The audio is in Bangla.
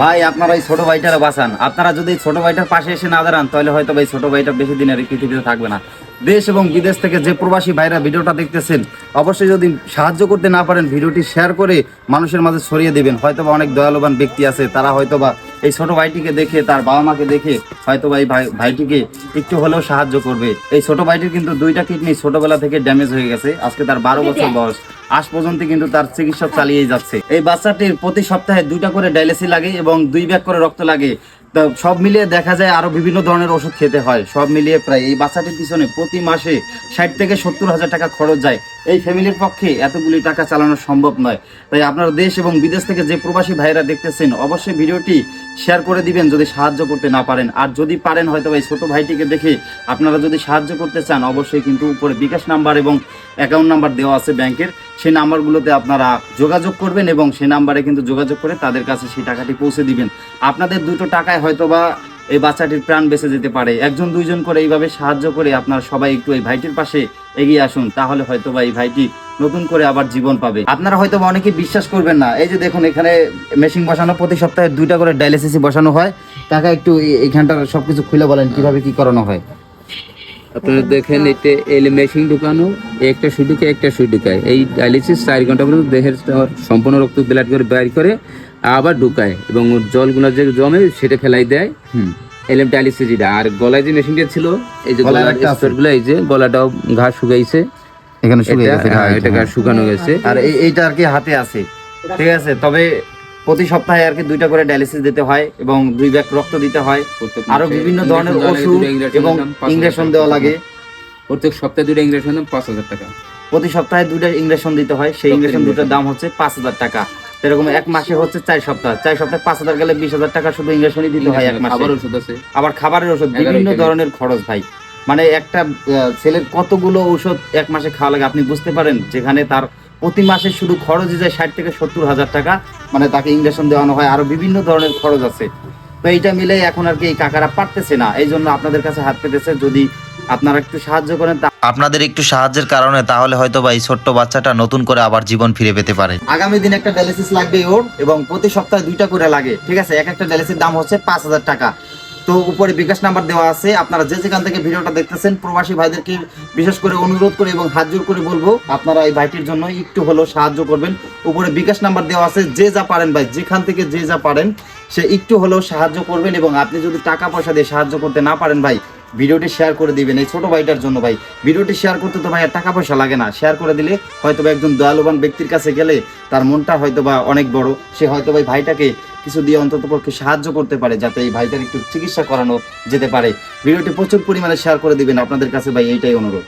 ভাই, আপনারা এই ছোট ভাইটারা বাঁচান। আপনারা যদি ছোট ভাইটার পাশে এসে না দাঁড়ান, তাহলে হয়তো ভাই ছোট ভাইটা বেশি দিনের আর পৃথিবীতে থাকবে না। দেশ এবং বিদেশ থেকে যে প্রবাসী ভাইরা ভিডিওটা দেখতেছেন অবশ্যই যদি সাহায্য করতে না পারেন ভিডিওটি শেয়ার করে মানুষের মাঝে ছড়িয়ে দেবেন। হয়তো বা অনেক দয়ালুবান ব্যক্তি আছে তারা হয়তো বা এই ছোট ভাইটিকে দেখে তার বাবা মাকে দেখে হয়তো এই ভাই ভাইটিকে একটু হলেও সাহায্য করবে। এই ছোট ভাইটির কিন্তু দুইটা কিডনি ছোটবেলা থেকে ড্যামেজ হয়ে গেছে। আজকে তার বারো বছর বয়স। আজ পর্যন্ত কিন্তু তার চিকিৎসা চালিয়ে যাচ্ছে। এই বাচ্চাটির প্রতি সপ্তাহে দুইটা করে ডায়ালিসিস লাগে এবং দুই ব্যাগ করে রক্ত লাগে। সব মিলিয়ে দেখা যায় আরও বিভিন্ন ধরনের ওষুধ খেতে হয়। সব মিলিয়ে প্রায় এই বাচ্চাটির পিছনে প্রতি মাসে ষাট থেকে সত্তর হাজার টাকা খরচ যায়। এই ফ্যামিলির পক্ষে এতগুলি টাকা চালানো সম্ভব নয়। তাই আপনারা দেশ এবং বিদেশ থেকে যে প্রবাসী ভাইরা দেখতেছেন, অবশ্যই ভিডিওটি শেয়ার করে দিবেন যদি সাহায্য করতে না পারেন। আর যদি পারেন হয়তো এই ছোট ভাইটিকে দেখে আপনারা যদি সাহায্য করতে চান, অবশ্যই কিন্তু উপরে বিকাশ নাম্বার এবং অ্যাকাউন্ট নাম্বার দেওয়া আছে ব্যাংকের। সেই নাম্বারগুলোতে আপনারা যোগাযোগ করবেন এবং সেই নাম্বারে কিন্তু যোগাযোগ করে তাদের কাছে সেই টাকাটি পৌঁছে দিবেন। আপনাদের দুটো টাকায় হয়তোবা এই বাচ্চাটির প্রাণ বেঁচে যেতে পারে। একজন, দুইজন করে এইভাবে সাহায্য করে আপনারা সবাই একটু এই ভাইটির পাশে এগিয়ে আসুন, তাহলে হয়তোবা এই ভাইটি নতুন করে আবার জীবন পাবে। আপনারা হয়তো বা অনেকে বিশ্বাস করবেন না। এই যে দেখুন, এখানে মেশিন বসানো, প্রতি সপ্তাহে দুইটা করে ডায়ালিসিস বসানো হয়। টাকা একটু এখানটার সবকিছু খুলে বলেন, কীভাবে কি করানো হয়? আপনারা দেখেন এতে এলে মেশিন ঢুকানো একটা সুই ঢুকে একটা সুই ঢুকায় এই ডায়ালিসিস চার ঘণ্টা পর্যন্ত দেহের সম্পূর্ণ রক্ত ব্লাড করে বাইর করে আবার ঢুকায় এবং ওর জলগুলো যে জমে সেটা ফেলাই দেয়। হুম। এলএম ডায়ালিসিস যেটা আর গলায় যে মেশিনটা ছিল এই যে গলার। স্তরগুলো এই যে গলাটাও ঘাস শুকাইছে। এখানে শুকিয়ে এটা গেছে হ্যাঁ, এটা ঘাস শুকানো গেছে। আর এইটা আর কি হাতে আছে। ঠিক আছে তবে প্রতি সপ্তাহে আর কি দুইটা করে ডায়ালিসিস দিতে হয় এবং দুই ব্যাগ রক্ত দিতে হয়। আরও বিভিন্ন ধরনের ওষুধ এবং ইঞ্জেকশন দেওয়া লাগে। প্রত্যেক সপ্তাহে দুটো ইঞ্জেকশন দাম পাঁচ হাজার টাকা। প্রতি সপ্তাহে দুইটা ইঞ্জেকশন দিতে হয় সেই ইঞ্জেকশন দুটার দাম হচ্ছে পাঁচ হাজার টাকা। এরকম এক মাসে হচ্ছে চার সপ্তাহ। চার সপ্তাহে পাঁচ হাজার গেলে বিশ হাজার টাকা শুধু ইঞ্জেকশনই দিতে হয় এক মাসে। আবার ওষুধ আছে। আবার খাবারের ওষুধ বিভিন্ন। ধরনের খরচ ভাই। মানে একটা ছেলের কতগুলো ঔষধ এক মাসে খাওয়া লাগে আপনি বুঝতে পারেন। যেখানে তার প্রতি মাসে শুধু খরচ যায় ষাট থেকে সত্তর হাজার টাকা। মানে তাকে ইঞ্জেকশন দেওয়ানো হয় আরও বিভিন্ন ধরনের খরচ আছে। তো এইটা মিলে এখন আর কি এই কাকারা পারতেছে না। এই জন্য আপনাদের কাছে হাত পেতেছে যদি আপনারা একটু সাহায্য করেন আপনাদের একটু সাহায্যের কারণে তাহলে হয়তো বা এই ছোট্ট বাচ্চাটা নতুন করে আবার জীবন ফিরে পেতে পারে। আগামী দিন একটা ডায়ালিসিস লাগবে ওর এবং প্রতি সপ্তাহে দুইটা করে লাগে ঠিক আছে? এক একটা ডায়ালিসিস দাম হচ্ছে পাঁচ হাজার টাকা। তো উপরে বিকাশ নাম্বার দেওয়া আছে। আপনারা যে যেখান থেকে ভিডিওটা দেখতেছেন, প্রবাসী ভাইদেরকে বিশেষ করে অনুরোধ করে এবং হাত জোর করে বলব, আপনারা এই ভাইটির জন্য একটু হলেও সাহায্য করবেন। উপরে বিকাশ নাম্বার দেওয়া আছে, যে যা পারেন ভাই, যেখান থেকে যে যা পারেন, সে একটু হলেও সাহায্য করবেন এবং আপনি যদি টাকা পয়সা দিয়ে সাহায্য করতে না পারেন ভাই, ভিডিওটি শেয়ার করে দিবেন এই ছোট ভাইটার জন্য ভাই। ভিডিওটি শেয়ার করতে তো ভাই আর টাকা পয়সা লাগে না, শেয়ার করে দিলে হয়তো একজন দয়ালুবান ব্যক্তির কাছে গেলে তার মনটা হয়তো বা অনেক বড়। সে হয়তো ভাই ভাইটাকে কিছু দিয়ে অন্তত পক্ষে সাহায্য করতে পারে যাতে এই ভাইটার একটু চিকিৎসা করানো যেতে পারে। ভিডিওটি প্রচুর পরিমাণে শেয়ার করে দিবেন। আপনাদের কাছে ভাই এইটাই অনুরোধ।